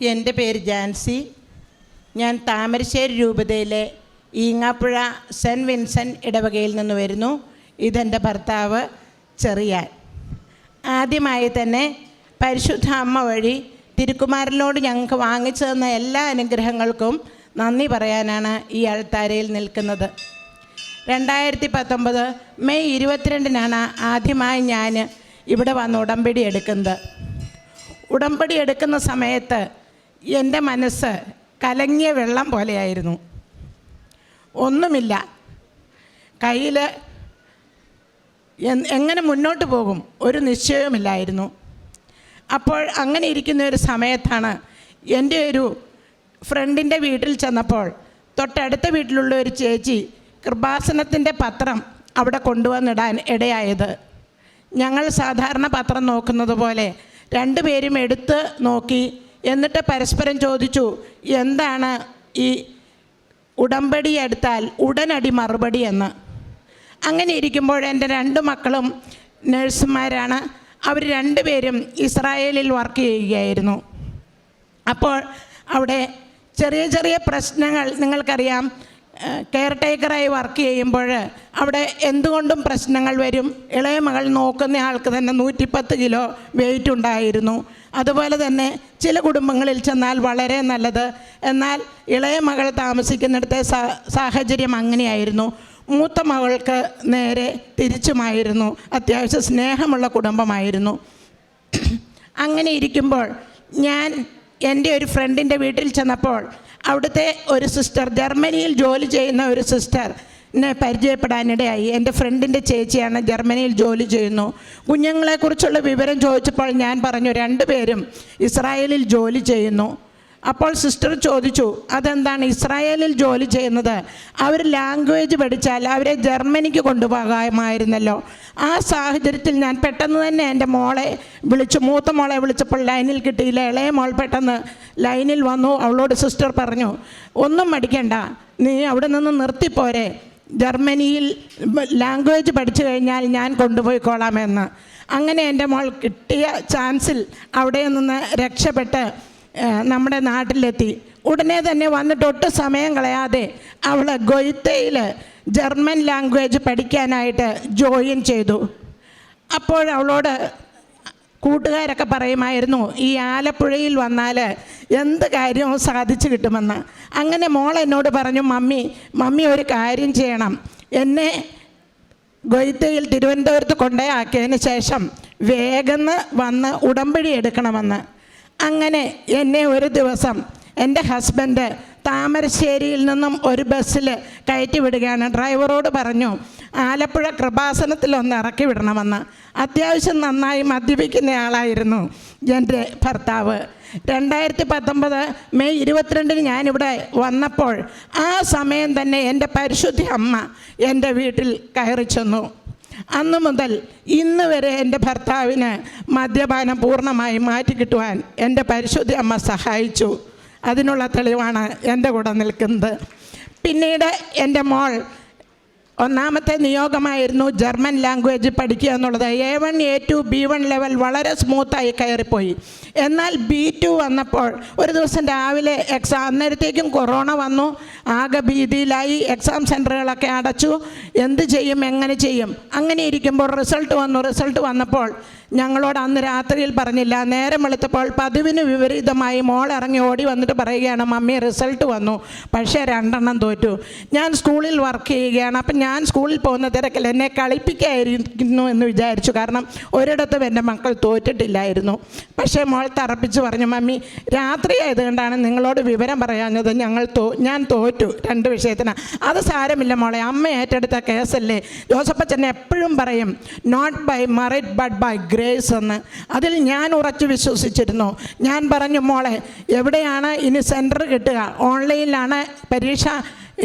എന്റെ പേര് ജാൻസി. ഞാൻ താമരശ്ശേരി രൂപതയിലെ ഈങ്ങാപ്പുഴ സെന്റ് വിൻസെന്റ് ഇടവകയിൽ നിന്ന് വരുന്നു. ഇതെന്റെ ഭർത്താവ് ചെറിയാൻ. ആദ്യമായി തന്നെ പരിശുദ്ധ അമ്മ വഴി തിരുക്കുമാരനോട് ഞങ്ങൾക്ക് വാങ്ങിച്ചു തന്ന എല്ലാ അനുഗ്രഹങ്ങൾക്കും നന്ദി പറയാനാണ് ഈ അൾത്താരയിൽ നിൽക്കുന്നത്. രണ്ടായിരത്തി പത്തൊമ്പത് മെയ് ഇരുപത്തിരണ്ടിനാണ് ആദ്യമായി ഞാൻ ഇവിടെ വന്ന് ഉടമ്പടി എടുക്കുന്നത്. ഉടമ്പടി എടുക്കുന്ന സമയത്ത് എന്റെ മനസ്സ് കലങ്ങിയ വെള്ളം പോലെയായിരുന്നു. ഒന്നുമില്ല. കയ്യിൽ എങ്ങനെ മുന്നോട്ട് പോകും ഒരു നിശ്ചയവുമില്ലായിരുന്നു. അപ്പോൾ അങ്ങനെ ഇരിക്കുന്ന ഒരു സമയത്താണ് എന്റെ ഒരു ഫ്രണ്ടിന്റെ വീട്ടിൽ ചെന്നപ്പോൾ തൊട്ടടുത്ത വീട്ടിലുള്ള ഒരു ചേച്ചി കൃപാസനത്തിന്റെ പത്രം അവിടെ കൊണ്ടുവന്നിടാൻ ഇടയായത്. ഞങ്ങൾ സാധാരണ പത്രം നോക്കുന്നത് പോലെ രണ്ടുപേരും എടുത്ത് നോക്കി എന്നിട്ട് പരസ്പരം ചോദിച്ചു എന്താണ് ഈ ഉടമ്പടി എടുത്താൽ ഉടനടി മറുപടി എന്ന്? അങ്ങനെ ഇരിക്കുമ്പോൾ എന്റെ രണ്ട് മക്കളും നഴ്സുമാരാണ്. അവർ രണ്ടുപേരും ഇസ്രായേലിൽ വർക്ക് ചെയ്യുകയായിരുന്നു. അപ്പോൾ അവിടെ ചെറിയ ചെറിയ പ്രശ്നങ്ങൾ നിങ്ങൾക്കറിയാം. കെയർ ടേക്കറായി വർക്ക് ചെയ്യുമ്പോൾ അവിടെ എന്തുകൊണ്ടും പ്രശ്നങ്ങൾ വരും? ഇളയ മകൾ നോക്കുന്ന ആൾക്ക് തന്നെ നൂറ്റിപ്പത്ത് കിലോ വെയിറ്റ് ഉണ്ടായിരുന്നു. അതുപോലെ തന്നെ ചില കുടുംബങ്ങളിൽ ചെന്നാൽ വളരെ നല്ലത്. എന്നാൽ ഇളയ മകൾ താമസിക്കുന്നിടത്തെ സാഹചര്യം അങ്ങനെയായിരുന്നു. മൂത്ത മകൾക്ക് നേരെ തിരിച്ചുമായിരുന്നു. അത്യാവശ്യം സ്നേഹമുള്ള കുടുംബമായിരുന്നു. അങ്ങനെ ഇരിക്കുമ്പോൾ ഞാൻ എന്റെ ഒരു ഫ്രണ്ടിന്റെ വീട്ടിൽ ചെന്നപ്പോൾ അവിടുത്തെ ഒരു സിസ്റ്റർ ജർമ്മനിയിൽ ജോലി ചെയ്യുന്ന ഒരു സിസ്റ്റർ എന്നെ പരിചയപ്പെടാനിടയായി. എന്റെ ഫ്രണ്ടിന്റെ ചേച്ചിയാണ് ജർമ്മനിയിൽ ജോലി ചെയ്യുന്നു. കുഞ്ഞുങ്ങളെക്കുറിച്ചുള്ള വിവരം ചോദിച്ചപ്പോൾ ഞാൻ പറഞ്ഞു രണ്ടുപേരും ഇസ്രായേലിൽ ജോലി ചെയ്യുന്നു. അപ്പോൾ സിസ്റ്റർ ചോദിച്ചു അതെന്താണ്? ഇസ്രായേലിൽ ജോലി ചെയ്യുന്നത്? അവർ ലാംഗ്വേജ് പഠിച്ചാൽ അവരെ ജർമ്മനിക്ക് കൊണ്ടുപോകാമായിരുന്നല്ലോ. ആ സാഹചര്യത്തിൽ ഞാൻ പെട്ടെന്ന് തന്നെ എന്റെ മോളെ വിളിച്ചു മൂത്ത മോളെ വിളിച്ചപ്പോൾ ലൈനിൽ കിട്ടിയില്ല ഇളയ മോൾ പെട്ടെന്ന് ലൈനിൽ വന്നു. അവളോട് സിസ്റ്റർ പറഞ്ഞു ഒന്നും മടിക്കണ്ട. നീ അവിടെ നിന്ന് നിർത്തിപ്പോരെ ജർമ്മനിയിൽ ലാംഗ്വേജ് പഠിച്ചു കഴിഞ്ഞാൽ ഞാൻ കൊണ്ടുപോയിക്കോളാമെന്ന് അങ്ങനെ എന്റെ മോൾ കിട്ടിയ ചാൻസിൽ അവിടെ നിന്ന് രക്ഷപ്പെട്ട് നമ്മുടെ നാട്ടിലെത്തി. ഉടനെ തന്നെ വന്നിട്ട് ഒട്ടും സമയം കളയാതെ അവൾ ഗൊയ്ത്തയിൽ ജർമ്മൻ ലാംഗ്വേജ് പഠിക്കാനായിട്ട് ജോയിൻ ചെയ്തു. അപ്പോൾ അവളോട് കൂട്ടുകാരൊക്കെ പറയുമായിരുന്നു ഈ ആലപ്പുഴയിൽ വന്നാൽ എന്ത് കാര്യവും സാധിച്ചു കിട്ടുമെന്ന്. അങ്ങനെ മോൾ എന്നോട് പറഞ്ഞു മമ്മി മമ്മി ഒരു കാര്യം ചെയ്യണം. എന്നെ ഗൊയ്ത്തയിൽ തിരുവനന്തപുരത്ത് കൊണ്ടേയാക്കിയതിന് ശേഷം വേഗം വന്ന് ഉടമ്പടി എടുക്കണമെന്ന്. അങ്ങനെ എന്നെ ഒരു ദിവസം എന്റെ ഹസ്ബൻഡ് താമരശ്ശേരിയിൽ നിന്നും ഒരു ബസ്സിൽ കയറ്റി വിടുകയാണ്. ഡ്രൈവറോട് പറഞ്ഞു ആലപ്പുഴ കൃപാസനത്തിലൊന്ന് ഇറക്കി വിടണമെന്ന്. അത്യാവശ്യം നന്നായി മദ്യപിക്കുന്നയാളായിരുന്നു എന്റെ ഭർത്താവ്. രണ്ടായിരത്തി പത്തൊമ്പത് മെയ് ഇരുപത്തിരണ്ടിന് ഞാനിവിടെ വന്നപ്പോൾ ആ സമയം തന്നെ എന്റെ പരിശുദ്ധ അമ്മ എന്റെ വീട്ടിൽ കയറി ചെന്നു. അന്ന് മുതൽ ഇന്ന് വരെ എന്റെ ഭർത്താവിന് മദ്യപാനം പൂർണമായി മാറ്റിക്കിട്ടുവാൻ എന്റെ പരിശുദ്ധി അമ്മ സഹായിച്ചു. അതിനുള്ള തെളിവാണ് എന്റെ കൂടെ നിൽക്കുന്നത്. പിന്നീട് എന്റെ മോൾ ഒന്നാമത്തെ നിയോഗമായിരുന്നു ജർമ്മൻ ലാംഗ്വേജ് പഠിക്കുക എന്നുള്ളത്. A one A two B one level വളരെ സ്മൂത്തായി കയറിപ്പോയി. എന്നാൽ ബി ടു വന്നപ്പോൾ ഒരു ദിവസം രാവിലെ എക്സാം അന്നേരത്തേക്കും കൊറോണ വന്നു. ആകെ ഭീതിയിലായി. എക്സാം സെന്ററുകളൊക്കെ അടച്ചു. എന്ത് ചെയ്യും എങ്ങനെ ചെയ്യും? അങ്ങനെ ഇരിക്കുമ്പോൾ റിസൾട്ട് വന്നു. റിസൾട്ട് വന്നപ്പോൾ ഞങ്ങളോട് അന്ന് രാത്രിയിൽ പറഞ്ഞില്ല. നേരം വെളുത്തപ്പോൾ പതിവിന് വിപരീതമായി മോൾ ഇറങ്ങി ഓടി വന്നിട്ട് പറയുകയാണ് മമ്മി റിസൾട്ട് വന്നു. പക്ഷേ രണ്ടെണ്ണം തോറ്റു. ഞാൻ സ്കൂളിൽ വർക്ക് ചെയ്യുകയാണ്. അപ്പം ഞാൻ സ്കൂളിൽ പോകുന്ന തിരക്കിൽ എന്നെ കളിപ്പിക്കായിരിക്കുന്നു എന്ന് വിചാരിച്ചു. കാരണം ഒരിടത്തും എന്റെ മക്കൾ തോറ്റിട്ടില്ലായിരുന്നു. പക്ഷേ മോൾ തറപ്പിച്ച് പറഞ്ഞു മമ്മി രാത്രി ആയതുകൊണ്ടാണ് നിങ്ങളോട് വിവരം പറയാഞ്ഞത് ഞങ്ങൾ തോ ഞാൻ തോറ്റു. രണ്ട് വിഷയത്തിന്. അത് സാരമില്ല മോളെ. അമ്മ ഏറ്റെടുത്ത കേസല്ലേ? ജോസഫച്ചൻ എപ്പോഴും പറയും not by merit but by grace എന്ന്. അതിൽ ഞാൻ ഉറച്ചു വിശ്വസിച്ചിരുന്നു. ഞാൻ പറഞ്ഞു മോളെ എവിടെയാണ് ഇനി സെന്റർ കിട്ടുക? ഓൺലൈനിലാണ് പരീക്ഷ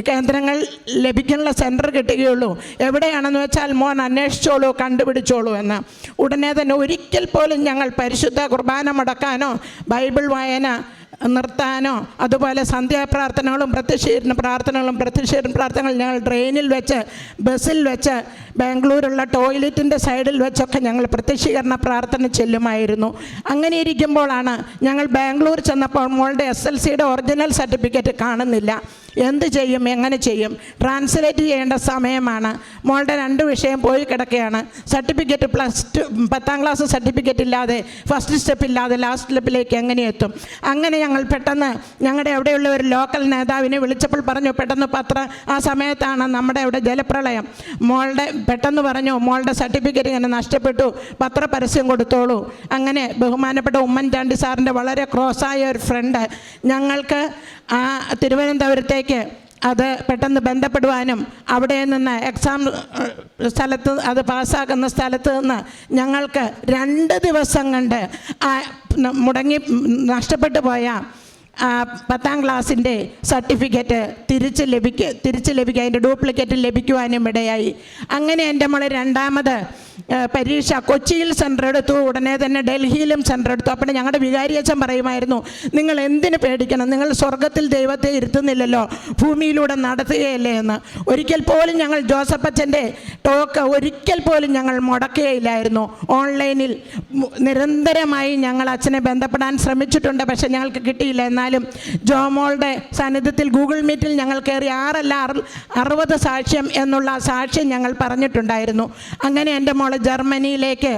കേന്ദ്രങ്ങൾ ലഭിക്കുന്ന സെന്റർ കിട്ടുകയുള്ളൂ. എവിടെയാണെന്ന് വെച്ചാൽ മോൻ അന്വേഷിച്ചോളൂ കണ്ടുപിടിച്ചോളൂ എന്ന്. ഉടനെ തന്നെ ഒരിക്കൽ പോലും ഞങ്ങൾ പരിശുദ്ധ കുർബാന മുടക്കാനോ ബൈബിൾ വായന നിർത്താനോ? അതുപോലെ സന്ധ്യാപ്രാർത്ഥനകളും പ്രത്യക്ഷീരണ പ്രാർത്ഥനകളും പ്രത്യക്ഷീരണ പ്രാർത്ഥനകൾ ഞങ്ങൾ ട്രെയിനിൽ വെച്ച് ബസ്സിൽ വെച്ച് ബാംഗ്ലൂരുള്ള ടോയ്ലറ്റിന്റെ സൈഡിൽ വെച്ചൊക്കെ ഞങ്ങൾ പ്രത്യക്ഷീകരണ പ്രാർത്ഥന ചെല്ലുമായിരുന്നു. അങ്ങനെ ഇരിക്കുമ്പോഴാണ് ഞങ്ങൾ ബാംഗ്ലൂർ ചെന്നപ്പോൾ മോളുടെ എസ് എൽ സിയുടെ ഒറിജിനൽ സർട്ടിഫിക്കറ്റ് കാണുന്നില്ല. എന്ത് ചെയ്യും എങ്ങനെ ചെയ്യും? ട്രാൻസ്ലേറ്റ് ചെയ്യേണ്ട സമയമാണ്. മോളുടെ രണ്ട് വിഷയം പോയി കിടക്കുകയാണ്. സർട്ടിഫിക്കറ്റ് പ്ലസ് ടു പത്താം ക്ലാസ് സർട്ടിഫിക്കറ്റ് ഇല്ലാതെ ഫസ്റ്റ് സ്റ്റെപ്പ് ഇല്ലാതെ ലാസ്റ്റ് സ്റ്റെപ്പിലേക്ക് എങ്ങനെ എത്തും? അങ്ങനെ ഞങ്ങൾ പെട്ടെന്ന് ഞങ്ങളുടെ അവിടെയുള്ള ഒരു ലോക്കൽ നേതാവിനെ വിളിച്ചപ്പോൾ പറഞ്ഞു പെട്ടെന്ന് പത്ര ആ സമയത്താണ് നമ്മുടെ അവിടെ ജലപ്രളയം. മോളുടെ പെട്ടെന്ന് പറഞ്ഞു മോളുടെ സർട്ടിഫിക്കറ്റ് ഇങ്ങനെ നഷ്ടപ്പെട്ടു പത്ര പരസ്യം കൊടുത്തോളൂ. അങ്ങനെ ബഹുമാനപ്പെട്ട ഉമ്മൻചാണ്ടി സാറിന്റെ വളരെ ക്രോസായ ഒരു ഫ്രണ്ട് ഞങ്ങൾക്ക് ആ തിരുവനന്തപുരത്തേക്ക് അത് പെട്ടെന്ന് ബന്ധപ്പെടുവാനും അവിടെ നിന്ന് എക്സാം സ്ഥലത്ത് അത് പാസ്സാക്കുന്ന സ്ഥലത്ത് നിന്ന് ഞങ്ങൾക്ക് രണ്ട് ദിവസം കൊണ്ട് മുടങ്ങി നഷ്ടപ്പെട്ടു പോയ പത്താം ക്ലാസ്സിന്റെ സർട്ടിഫിക്കറ്റ് തിരിച്ച് ലഭിക്കുക തിരിച്ച് ലഭിക്കുക അതിന്റെ ഡ്യൂപ്ലിക്കേറ്റ് ലഭിക്കുവാനും ഇടയായി. അങ്ങനെ എന്റെ മോളെ രണ്ടാമത് പരീക്ഷ കൊച്ചിയിൽ സെന്റർ എടുത്തു ഉടനെ തന്നെ ഡൽഹിയിലും സെന്റർ എടുത്തു. അപ്പോൾ ഞങ്ങളുടെ വികാരി വികാരിയച്ഛൻ പറയുമായിരുന്നു നിങ്ങൾ എന്തിനു പേടിക്കണം? നിങ്ങൾ സ്വർഗത്തിൽ ദൈവത്തെ ഇരുത്തുന്നില്ലല്ലോ ഭൂമിയിലൂടെ നടത്തുകയല്ലേ എന്ന്. ഒരിക്കൽ പോലും ഞങ്ങൾ ജോസഫ് അച്ഛന്റെ ടോക്ക് ഒരിക്കൽ പോലും ഞങ്ങൾ മുടക്കുകയില്ലായിരുന്നു. ഓൺലൈനിൽ നിരന്തരമായി ഞങ്ങൾ അച്ഛനെ ബന്ധപ്പെടാൻ ശ്രമിച്ചിട്ടുണ്ട് പക്ഷേ ഞങ്ങൾക്ക് കിട്ടിയില്ല. എന്നാലും ജോമോളുടെ സാന്നിധ്യത്തിൽ ഗൂഗിൾ മീറ്റിൽ ഞങ്ങൾ കയറി ആറല്ല അറു അറുപത് സാക്ഷ്യം എന്നുള്ള സാക്ഷ്യം ഞങ്ങൾ പറഞ്ഞിട്ടുണ്ടായിരുന്നു. അങ്ങനെ എന്റെ മോൾ ജർമ്മനിയിലേക്ക്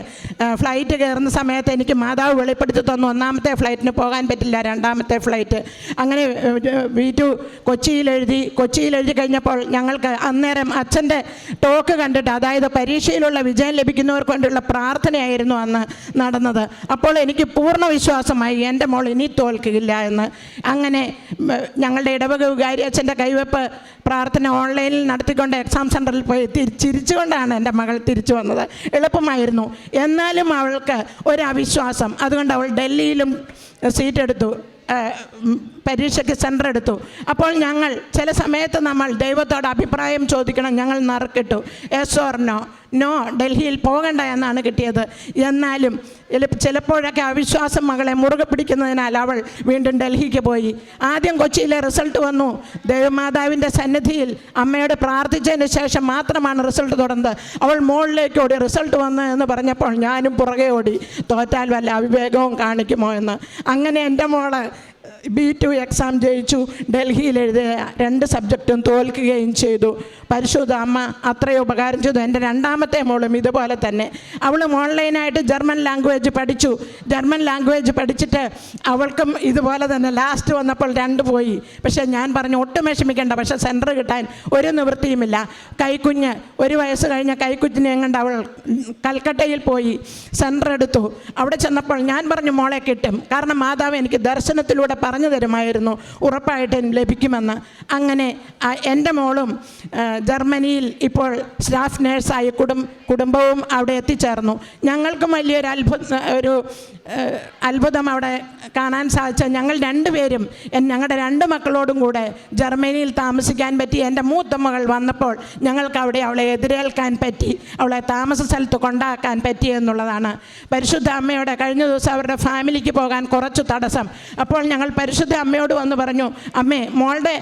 ഫ്ലൈറ്റ് കയറുന്ന സമയത്ത് എനിക്ക് മാതാവ് വെളിപ്പെടുത്തി തന്നു. ഒന്നാമത്തെ ഫ്ലൈറ്റിന് പോകാൻ പറ്റില്ല രണ്ടാമത്തെ ഫ്ലൈറ്റ് അങ്ങനെ വി ടു കൊച്ചിയിൽ എഴുതി കൊച്ചിയിൽ എഴുതി കഴിഞ്ഞപ്പോൾ ഞങ്ങൾക്ക് അന്നേരം അച്ഛന്റെ ടോക്ക് കണ്ടിട്ട് അതായത് പരീക്ഷയിലുള്ള വിജയം ലഭിക്കുന്നവർക്ക് വേണ്ടിയുള്ള പ്രാർത്ഥനയായിരുന്നു അന്ന് നടന്നത്. അപ്പോൾ എനിക്ക് പൂർണ വിശ്വാസമായി എന്റെ മോൾ ഇനി തോൽക്കില്ല എന്ന്. അങ്ങനെ ഞങ്ങളുടെ ഇടവക വികാരി അച്ഛന്റെ കൈവെപ്പ് പ്രാർത്ഥന ഓൺലൈനിൽ നടത്തിക്കൊണ്ട് എക്സാം സെന്ററിൽ പോയി തിരിച്ചിരിച്ചുകൊണ്ടാണ് എന്റെ മകൾ തിരിച്ചു വന്നത്. എളുപ്പമായിരുന്നു. എന്നാലും അവൾക്ക് ഒരവിശ്വാസം. അതുകൊണ്ട് അവൾ ഡൽഹിയിലും സീറ്റ് എടുത്തു. പരീക്ഷയ്ക്ക് സെന്റർ എടുത്തു. അപ്പോൾ ഞങ്ങൾ ചില സമയത്ത് നമ്മൾ ദൈവത്തോട് അഭിപ്രായം ചോദിക്കണം. ഞങ്ങൾ നറുക്കിട്ടു. എസ് ഓർ നോ ഡൽഹിയിൽ പോകണ്ട എന്നാണ് കിട്ടിയത്. എന്നാലും ചിലപ്പോഴൊക്കെ അവിശ്വാസം മകളെ മുറുകെ പിടിക്കുന്നതിനാൽ അവൾ വീണ്ടും ഡൽഹിക്ക് പോയി. ആദ്യം കൊച്ചിയിലെ റിസൾട്ട് വന്നു. ദേവമാതാവിന്റെ സന്നിധിയിൽ അമ്മയോട് പ്രാർത്ഥിച്ചതിന് ശേഷം മാത്രമാണ് റിസൾട്ട് തുടർന്നത്. അവൾ മുകളിലേക്ക് ഓടി റിസൾട്ട് വന്നു എന്ന് പറഞ്ഞപ്പോൾ ഞാനും പുറകെ ഓടി. തോറ്റാൽ വല്ല അവിവേകവും കാണിക്കുമോ എന്ന്. അങ്ങനെ എന്റെ മോൾ ബി ടു എക്സാം ജയിച്ചു. ഡൽഹിയിൽ എഴുതിയ രണ്ട് സബ്ജക്റ്റും തോൽക്കുകയും ചെയ്തു. പരിശുദ്ധ അമ്മ അത്രയും ഉപകാരം ചെയ്തു. എന്റെ രണ്ടാമത്തെ മോളും ഇതുപോലെ തന്നെ. അവളും ഓൺലൈനായിട്ട് ജർമ്മൻ ലാംഗ്വേജ് പഠിച്ചു. ജർമ്മൻ ലാംഗ്വേജ് പഠിച്ചിട്ട് അവൾക്കും ഇതുപോലെ തന്നെ ലാസ്റ്റ് വന്നപ്പോൾ രണ്ട് പോയി. പക്ഷേ ഞാൻ പറഞ്ഞു ഒട്ടും വിഷമിക്കേണ്ട. പക്ഷേ സെന്റർ കിട്ടാൻ ഒരു നിവൃത്തിയുമില്ല. കൈക്കുഞ്ഞ് ഒരു വയസ്സ് കഴിഞ്ഞ കൈക്കുഞ്ഞിനെ കണ്ട് അവൾ കൽക്കട്ടയിൽ പോയി. സെന്റർ എടുത്തു. അവിടെ ചെന്നപ്പോൾ ഞാൻ പറഞ്ഞു മോളെ കിട്ടും. കാരണം മാതാവ് എനിക്ക് ദർശനത്തിലൂടെ പറഞ്ഞു തരുമായിരുന്നു ഉറപ്പായിട്ടും ലഭിക്കുമെന്ന്. അങ്ങനെ എന്റെ മോളും ജർമ്മനിയിൽ ഇപ്പോൾ സ്റ്റാഫ് നേഴ്സായി കുടും കുടുംബവും അവിടെ എത്തിച്ചേർന്നു. ഞങ്ങൾക്കും വലിയൊരു അത്ഭുത ഒരു അത്ഭുതം അവിടെ കാണാൻ സാധിച്ച ഞങ്ങൾ രണ്ടുപേരും ഞങ്ങളുടെ രണ്ട് മക്കളോടും കൂടെ ജർമ്മനിയിൽ താമസിക്കാൻ പറ്റി. എന്റെ മൂത്ത മകൾ വന്നപ്പോൾ ഞങ്ങൾക്ക് അവിടെ അവളെ എതിരേൽക്കാൻ പറ്റി. അവളെ താമസ സ്ഥലത്ത് കൊണ്ടാക്കാൻ പറ്റി എന്നുള്ളതാണ്. പരിശുദ്ധ അമ്മയോട് കഴിഞ്ഞ ദിവസം അവരുടെ ഫാമിലിക്ക് പോകാൻ കുറച്ച് തടസ്സം. അപ്പോൾ ഞങ്ങൾ പരിശുദ്ധ അമ്മയോട് വന്ന് പറഞ്ഞു അമ്മേ മോളുടെ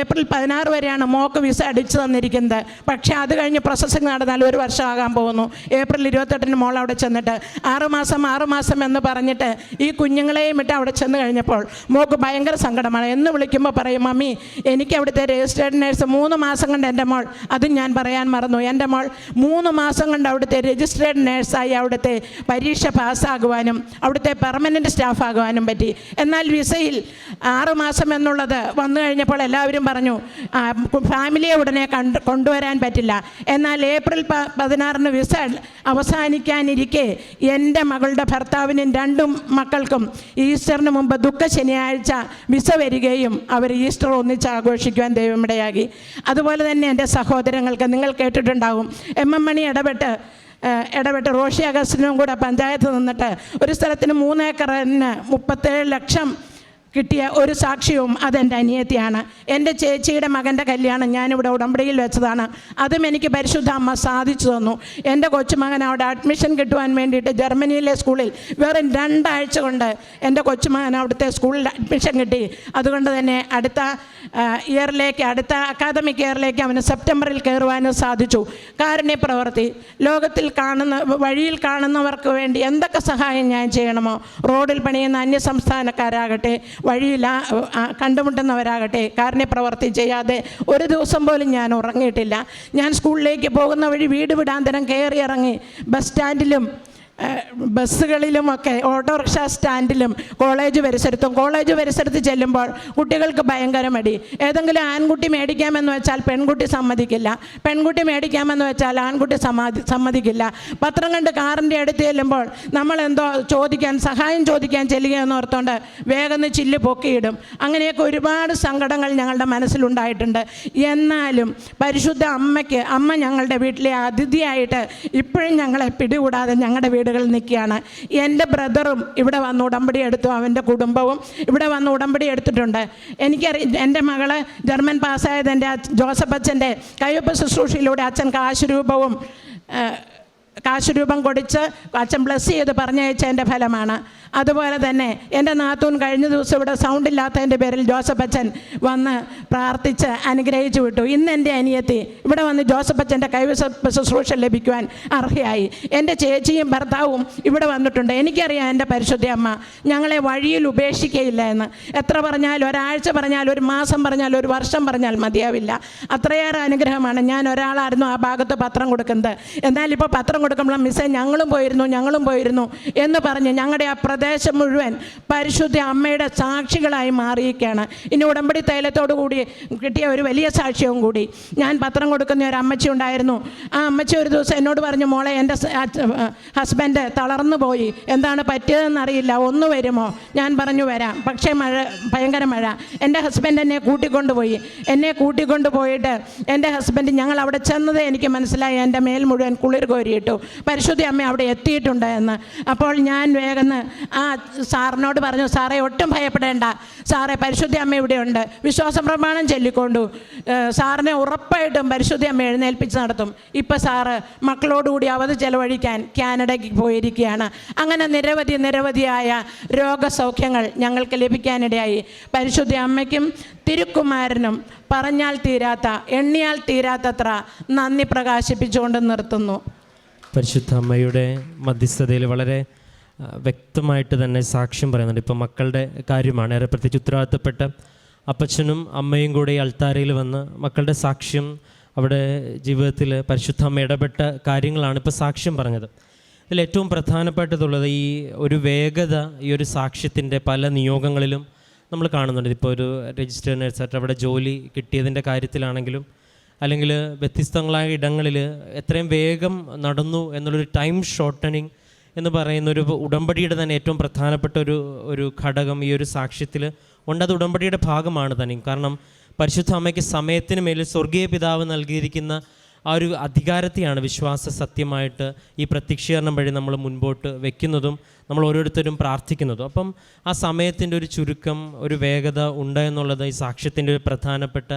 ഏപ്രിൽ പതിനാറ് വരെയാണ് മോക്ക് വിസ അടിച്ചു തന്നിരിക്കുന്നത്. പക്ഷേ അത് കഴിഞ്ഞ് പ്രോസസ്സിങ് നടന്നാൽ ഒരു വർഷമാകാൻ പോകുന്നു. ഏപ്രിൽ ഇരുപത്തെട്ടിന് മോൾ അവിടെ ചെന്നിട്ട് ആറുമാസം ആറുമാസം എന്ന് പറഞ്ഞിട്ട് ഈ കുഞ്ഞുങ്ങളെയും ഇട്ട് അവിടെ ചെന്ന് കഴിഞ്ഞപ്പോൾ മോക്ക് ഭയങ്കര സങ്കടമാണ്. എന്ന് വിളിക്കുമ്പോൾ പറയും മമ്മി എനിക്ക് അവിടുത്തെ രജിസ്റ്റേർഡ് നേഴ്സ് മൂന്ന് മാസം കൊണ്ട് എന്റെ മോൾ അതും ഞാൻ പറയാൻ മറന്നു. എന്റെ മോൾ മൂന്ന് മാസം കൊണ്ട് അവിടുത്തെ രജിസ്ട്രേഡ് നേഴ്സായി അവിടുത്തെ പരീക്ഷ പാസ്സാകുവാനും അവിടുത്തെ പെർമനന്റ് സ്റ്റാഫ് ആകുവാനും പറ്റി. എന്നാൽ വിസയിൽ ആറ് മാസം എന്നുള്ളത് വന്നു കഴിഞ്ഞപ്പോൾ എല്ലാവരും പറഞ്ഞു ഫാമിലിയെ ഉടനെ കണ്ട് കൊണ്ടുവരാൻ പറ്റില്ല. എന്നാൽ ഏപ്രിൽ പ പതിനാറിന് വിസ അവസാനിക്കാനിരിക്കെ എന്റെ മകളുടെ ഭർത്താവിനും രണ്ടും മക്കൾക്കും ഈസ്റ്ററിന് മുമ്പ് ദുഃഖ ശനിയാഴ്ച വിസ വരികയും അവർ ഈസ്റ്റർ ഒന്നിച്ച് ആഘോഷിക്കുവാൻ ദൈവമിടയാകി അതുപോലെ തന്നെ എന്റെ സഹോദരങ്ങൾക്ക് നിങ്ങൾ കേട്ടിട്ടുണ്ടാകും എം എം മണി ഇടപെട്ട് ഇടപെട്ട് റോഷി അഗസ്റ്റിനും കൂടെ പഞ്ചായത്ത് നിന്നിട്ട് ഒരു സ്ഥലത്തിന് മൂന്നേക്കറിന് മുപ്പത്തേഴ് ലക്ഷം കിട്ടിയ ഒരു സാക്ഷ്യവും അതെന്റെ അനിയത്തിയാണ്. എന്റെ ചേച്ചിയുടെ മകന്റെ കല്യാണം ഞാനിവിടെ ഉടമ്പടിയിൽ വെച്ചതാണ്. അതും എനിക്ക് പരിശുദ്ധ അമ്മ സാധിച്ചു തന്നു. എന്റെ കൊച്ചുമകൻ അവിടെ അഡ്മിഷൻ കിട്ടുവാൻ വേണ്ടിയിട്ട് ജർമ്മനിയിലെ സ്കൂളിൽ വെറും രണ്ടാഴ്ച കൊണ്ട് എന്റെ കൊച്ചുമകൻ അവിടുത്തെ സ്കൂളിൽ അഡ്മിഷൻ കിട്ടി. അതുകൊണ്ട് തന്നെ അടുത്ത ഇയറിലേക്ക് അടുത്ത അക്കാദമിക് ഇയറിലേക്ക് അവന് സെപ്റ്റംബറിൽ കയറുവാനും സാധിച്ചു. കാരുണ്യ പ്രവൃത്തി ലോകത്തിൽ കാണുന്ന വഴിയിൽ കാണുന്നവർക്ക് വേണ്ടി എന്തൊക്കെ സഹായം ഞാൻ ചെയ്യണമോ? റോഡിൽ പണിയുന്ന അന്യ ആ കണ്ടുമുട്ടുന്നവരാകട്ടെ. കാരുണ്യ പ്രവർത്തി ചെയ്യാതെ ഒരു ദിവസം പോലും ഞാൻ ഉറങ്ങിയിട്ടില്ല. ഞാൻ സ്കൂളിലേക്ക് പോകുന്ന വഴി വീട് വിടാന്തരം കയറി ഇറങ്ങി ബസ് സ്റ്റാൻഡിലും ബസ്സുകളിലുമൊക്കെ ഓട്ടോറിക്ഷ സ്റ്റാൻഡിലും കോളേജ് പരിസരത്തും കോളേജ് പരിസരത്ത് ചെല്ലുമ്പോൾ കുട്ടികൾക്ക് ഭയങ്കര മടി. ഏതെങ്കിലും ആൺകുട്ടി മേടിക്കാമെന്ന് വെച്ചാൽ പെൺകുട്ടി സമ്മതിക്കില്ല. പെൺകുട്ടി മേടിക്കാമെന്ന് വെച്ചാൽ ആൺകുട്ടി സമ്മതി സമ്മതിക്കില്ല. പത്രം കണ്ട് കാറിന്റെ അടുത്ത് ചെല്ലുമ്പോൾ നമ്മൾ എന്തോ ചോദിക്കാൻ സഹായം ചോദിക്കാൻ ചെല്ലുകയെന്ന് ഓർത്തുകൊണ്ട് വേഗം ചില്ല് പൊക്കിയിടും. അങ്ങനെയൊക്കെ ഒരുപാട് സങ്കടങ്ങൾ ഞങ്ങളുടെ മനസ്സിലുണ്ടായിട്ടുണ്ട്. എന്നാലും പരിശുദ്ധ അമ്മയ്ക്ക് അമ്മ ഞങ്ങളുടെ വീട്ടിലെ അതിഥിയായിട്ട് ഇപ്പോഴും ഞങ്ങളെ പിടികൂടാതെ ഞങ്ങളുടെ വീടുകളിൽ നിൽക്കുകയാണ്. എന്റെ ബ്രദറും ഇവിടെ വന്ന് ഉടമ്പടി എടുത്തു അവന്റെ കുടുംബവും ഇവിടെ വന്ന് ഉടമ്പടി എടുത്തിട്ടുണ്ട്. എനിക്കറി എന്റെ മകൾ ജർമ്മൻ പാസ്സായത് എന്റെ ജോസഫ് അച്ഛന്റെ കയ്യൊപ്പ് ശുശ്രൂഷയിലൂടെ അച്ഛൻ കാശ് രൂപവും ഏഹ്, കാശ് രൂപം കൊടുത്ത് അച്ഛൻ ബ്ലസ് ചെയ്ത് പറഞ്ഞയച്ചതിന്റെ ഫലമാണ്. അതുപോലെ തന്നെ എന്റെ നാത്തൂൻ കഴിഞ്ഞ ദിവസം ഇവിടെ സൗണ്ട് ഇല്ലാത്തതിന്റെ പേരിൽ ജോസഫ് അച്ഛൻ വന്ന് പ്രാർത്ഥിച്ച് അനുഗ്രഹിച്ചു വിട്ടു. ഇന്ന് എന്റെ അനിയത്തി ഇവിടെ വന്ന് ജോസഫ് അച്ഛന്റെ കൈവശ ശുശ്രൂഷ ലഭിക്കുവാൻ അർഹയായി. എന്റെ ചേച്ചിയും ഭർത്താവും ഇവിടെ വന്നിട്ടുണ്ട്. എനിക്കറിയാം എന്റെ പരിശുദ്ധ അമ്മ ഞങ്ങളെ വഴിയിൽ ഉപേക്ഷിക്കയില്ല എന്ന്. എത്ര പറഞ്ഞാലും ഒരാഴ്ച പറഞ്ഞാലും ഒരു മാസം പറഞ്ഞാലും ഒരു വർഷം പറഞ്ഞാൽ മതിയാവില്ല. അത്രയേറെ അനുഗ്രഹമാണ്. ഞാൻ ഒരാളായിരുന്നു ആ ഭാഗത്ത് പത്രം കൊടുക്കുന്നത്. എന്നാൽ ഇപ്പോൾ പത്രം കൊടുക്കുമ്പോൾ മിസ്സേ ഞങ്ങളും പോയിരുന്നു ഞങ്ങളും പോയിരുന്നു എന്ന് പറഞ്ഞ് ഞങ്ങളുടെ ആ പ്രദേശം മുഴുവൻ പരിശുദ്ധ അമ്മയുടെ സാക്ഷികളായി മാറിയിരിക്കുകയാണ്. ഇനി ഉടമ്പടി തൈലത്തോടു കൂടി കിട്ടിയ ഒരു വലിയ സാക്ഷ്യവും കൂടി. ഞാൻ പത്രം കൊടുക്കുന്ന ഒരു അമ്മച്ചി ഉണ്ടായിരുന്നു. ആ അമ്മച്ചി ഒരു ദിവസം എന്നോട് പറഞ്ഞു മോളെ എന്റെ ഹസ്ബൻഡ് തളർന്നു പോയി. എന്താണ് പറ്റിയതെന്നറിയില്ല ഒന്ന് വരുമോ? ഞാൻ പറഞ്ഞു വരാം. പക്ഷേ മഴ ഭയങ്കര മഴ. എന്റെ ഹസ്ബൻഡ് എന്നെ കൂട്ടിക്കൊണ്ടുപോയി. എന്നെ കൂട്ടിക്കൊണ്ടുപോയിട്ട് എന്റെ ഹസ്ബൻഡ് ഞങ്ങൾ അവിടെ ചെന്നത് എനിക്ക് മനസ്സിലായി. എന്റെ മേൽ മുഴുവൻ കുളിർ കോരിയിട്ടു. പരിശുദ്ധ അമ്മ അവിടെ എത്തിയിട്ടുണ്ട് എന്ന്. അപ്പോൾ ഞാൻ വേഗം ആ സാറിനോട് പറഞ്ഞു സാറേ ഒട്ടും ഭയപ്പെടേണ്ട. സാറേ പരിശുദ്ധി അമ്മ ഇവിടെയുണ്ട് വിശ്വാസ പ്രമാണം ചൊല്ലിക്കൊണ്ടു. സാറിനെ ഉറപ്പായിട്ടും പരിശുദ്ധി അമ്മ എഴുന്നേൽപ്പിച്ച് നടത്തും. ഇപ്പം സാറ് മക്കളോടുകൂടി അവധി ചെലവഴിക്കാൻ കാനഡയ്ക്ക് പോയിരിക്കുകയാണ്. അങ്ങനെ നിരവധി നിരവധിയായ രോഗസൗഖ്യങ്ങൾ ഞങ്ങൾക്ക് ലഭിക്കാനിടയായി. പരിശുദ്ധി അമ്മയ്ക്കും തിരുക്കുമാരനും പറഞ്ഞാൽ തീരാത്ത എണ്ണിയാൽ തീരാത്തത്ര നന്ദി പ്രകാശിപ്പിച്ചുകൊണ്ട് നിർത്തുന്നു. പരിശുദ്ധ അമ്മയുടെ മധ്യസ്ഥതയിൽ വളരെ വ്യക്തമായിട്ട് തന്നെ സാക്ഷ്യം പറയുന്നുണ്ട്. ഇപ്പോൾ മക്കളുടെ കാര്യമാണ്. ഏറെ പ്രത്യേകിച്ച് ഉത്തരവാദിത്തപ്പെട്ട അപ്പച്ചനും അമ്മയും കൂടെ അൾത്താരയിൽ വന്ന് മക്കളുടെ സാക്ഷ്യം അവിടെ ജീവിതത്തിൽ പരിശുദ്ധ അമ്മ ഇടപെട്ട കാര്യങ്ങളാണ് ഇപ്പോൾ സാക്ഷ്യം പറഞ്ഞത്. ഇതിൽ ഏറ്റവും പ്രധാനപ്പെട്ടതുള്ളത് ഈ ഒരു വേഗത ഈ ഒരു സാക്ഷ്യത്തിന്റെ പല നിയോഗങ്ങളിലും നമ്മൾ കാണുന്നുണ്ട്. ഇപ്പോൾ ഒരു രജിസ്റ്റർ നേഴ്സായിട്ട് അവിടെ ജോലി കിട്ടിയതിന്റെ കാര്യത്തിലാണെങ്കിലും അല്ലെങ്കിൽ വ്യത്യസ്തങ്ങളായ ഇടങ്ങളിൽ എത്രയും വേഗം നടന്നു എന്നുള്ളൊരു ടൈം ഷോർട്ടനിങ് എന്ന് പറയുന്ന ഒരു ഉടമ്പടിയുടെ തന്നെ ഏറ്റവും പ്രധാനപ്പെട്ട ഒരു ഒരു ഘടകം ഈ ഒരു സാക്ഷ്യത്തിൽ ഉണ്ട്. അത് ഉടമ്പടിയുടെ ഭാഗമാണ് തന്നെ കാരണം പരിശുദ്ധ അമ്മയ്ക്ക് സമയത്തിന് മേലിൽ സ്വർഗീയ പിതാവ് നൽകിയിരിക്കുന്ന ആ ഒരു അധികാരത്തെയാണ് വിശ്വാസ സത്യമായിട്ട് ഈ പ്രത്യക്ഷീകരണം വഴി നമ്മൾ മുൻപോട്ട് വെക്കുന്നതും നമ്മൾ ഓരോരുത്തരും പ്രാർത്ഥിക്കുന്നതും. അപ്പം ആ സമയത്തിന്റെ ഒരു ചുരുക്കം ഒരു വേഗത ഉണ്ട് എന്നുള്ളത് ഈ സാക്ഷ്യത്തിന്റെ ഒരു പ്രധാനപ്പെട്ട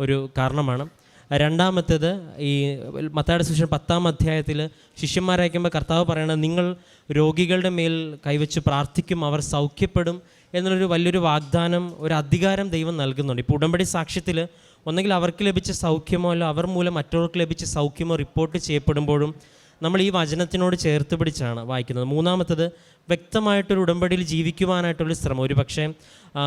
ഒരു കാരണമാണ്. രണ്ടാമത്തേത് ഈ മത്തായുടെ സുശേഷം പത്താം അധ്യായത്തിൽ ശിഷ്യന്മാരയക്കുമ്പോൾ കർത്താവ് പറയണത് നിങ്ങൾ രോഗികളുടെ മേൽ കൈവച്ച് പ്രാർത്ഥിക്കും അവർ സൗഖ്യപ്പെടും എന്നുള്ളൊരു വലിയൊരു വാഗ്ദാനം ഒരു അധികാരം ദൈവം നൽകുന്നുണ്ട്. ഇപ്പോൾ ഉടമ്പടി സാക്ഷ്യത്തിൽ ഒന്നെങ്കിൽ അവർക്ക് ലഭിച്ച സൗഖ്യമോ അല്ല അവർ മൂലം മറ്റവർക്ക് ലഭിച്ച സൗഖ്യമോ റിപ്പോർട്ട് ചെയ്യപ്പെടുമ്പോഴും നമ്മൾ ഈ വചനത്തിനോട് ചേർത്ത് പിടിച്ചാണ് വായിക്കുന്നത്. മൂന്നാമത്തത് വ്യക്തമായിട്ടൊരു ഉടമ്പടിയിൽ ജീവിക്കുവാനായിട്ടുള്ള ശ്രമം. ഒരു പക്ഷേ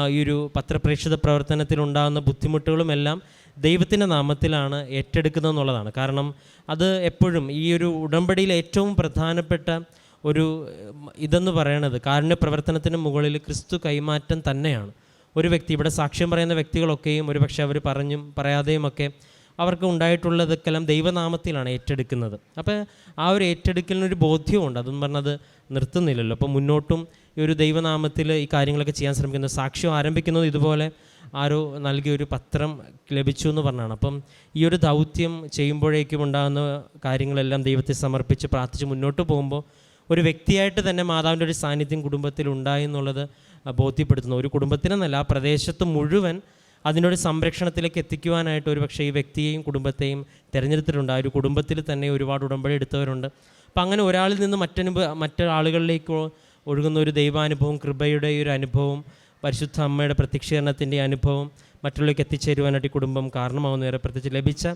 ഈ ഒരു പത്രപ്രേക്ഷിത പ്രവർത്തനത്തിലുണ്ടാകുന്ന ബുദ്ധിമുട്ടുകളുമെല്ലാം ദൈവത്തിന്റെ നാമത്തിലാണ് ഏറ്റെടുക്കുന്നത് എന്നുള്ളതാണ് കാരണം അത് എപ്പോഴും ഈ ഒരു ഉടമ്പടിയിൽ ഏറ്റവും പ്രധാനപ്പെട്ട ഒരു ഇതെന്ന് പറയണത് കാരുണ്യ പ്രവർത്തനത്തിന് മുകളിൽ ക്രിസ്തു കൈമാറ്റം തന്നെയാണ്. ഒരു വ്യക്തി ഇവിടെ സാക്ഷ്യം പറയുന്ന വ്യക്തികളൊക്കെയും ഒരുപക്ഷെ അവർ പറഞ്ഞും പറയാതെയും ഒക്കെ അവർക്ക് ഉണ്ടായിട്ടുള്ളതൊക്കെല്ലാം ദൈവനാമത്തിലാണ് ഏറ്റെടുക്കുന്നത്. അപ്പോൾ ആ ഒരു ഏറ്റെടുക്കലിനൊരു ബോധ്യമുണ്ട്. അതെന്ന് പറഞ്ഞത് നിർത്തുന്നില്ലല്ലോ. അപ്പോൾ മുന്നോട്ടും ഈ ഒരു ദൈവനാമത്തിൽ ഈ കാര്യങ്ങളൊക്കെ ചെയ്യാൻ ശ്രമിക്കുന്നത് സാക്ഷ്യം ആരംഭിക്കുന്നത് ഇതുപോലെ ആരോ നൽകിയ ഒരു പത്രം ലഭിച്ചു എന്ന് പറഞ്ഞാണ്. അപ്പം ഈ ഒരു ദൗത്യം ചെയ്യുമ്പോഴേക്കും ഉണ്ടാകുന്ന കാര്യങ്ങളെല്ലാം ദൈവത്തെ സമർപ്പിച്ച് പ്രാർത്ഥിച്ച് മുന്നോട്ട് പോകുമ്പോൾ ഒരു വ്യക്തിയായിട്ട് തന്നെ മാതാവിന്റെ ഒരു സാന്നിധ്യം കുടുംബത്തിൽ ഉണ്ടായി എന്നുള്ളത് ബോധ്യപ്പെടുത്തുന്നു. ഒരു കുടുംബത്തിനെന്നല്ല ആ പ്രദേശത്ത് മുഴുവൻ അതിനൊരു സംരക്ഷണത്തിലേക്ക് എത്തിക്കുവാനായിട്ട് ഒരു പക്ഷേ ഈ വ്യക്തിയെയും കുടുംബത്തെയും തിരഞ്ഞെടുത്തിട്ടുണ്ട്. ആ ഒരു കുടുംബത്തിൽ തന്നെ ഒരുപാട് ഉടമ്പടി എടുത്തവരുണ്ട്. അപ്പം അങ്ങനെ ഒരാളിൽ നിന്ന് മറ്റനുഭവ മറ്റൊരാളുകളിലേക്ക് ഒഴുകുന്ന ഒരു ദൈവാനുഭവം കൃപയുടെ ഒരു അനുഭവം പരിശുദ്ധ അമ്മയുടെ പ്രത്യക്ഷീകരണത്തിന്റെ അനുഭവം മറ്റുള്ളവർക്ക് എത്തിച്ചേരുവാനായിട്ട് കുടുംബം കാരണമാവുന്നവരെ പ്രത്യേകിച്ച് ലഭിച്ച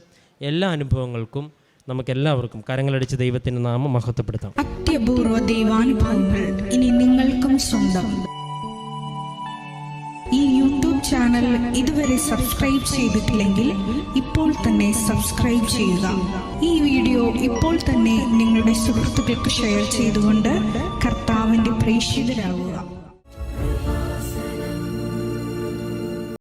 എല്ലാ അനുഭവങ്ങൾക്കും നമുക്കെല്ലാവർക്കും കരങ്ങളടിച്ച് ദൈവത്തിന്റെ നാമം മഹത്വപ്പെടുത്താം. അത്യപൂർവ ദൈവാനുഭവങ്ങൾ ഇനി നിങ്ങൾക്കും സ്വന്തം. ഈ യൂട്യൂബ് ചാനൽ ഇതുവരെ സബ്സ്ക്രൈബ് ചെയ്തിട്ടില്ലെങ്കിൽ ഇപ്പോൾ തന്നെ സബ്സ്ക്രൈബ് ചെയ്യുക. ഈ വീഡിയോ ഇപ്പോൾ തന്നെ നിങ്ങളുടെ സുഹൃത്തുക്കൾക്ക് ഷെയർ ചെയ്തുകൊണ്ട് കർത്താവിന്റെ പ്രേക്ഷിതരാകുക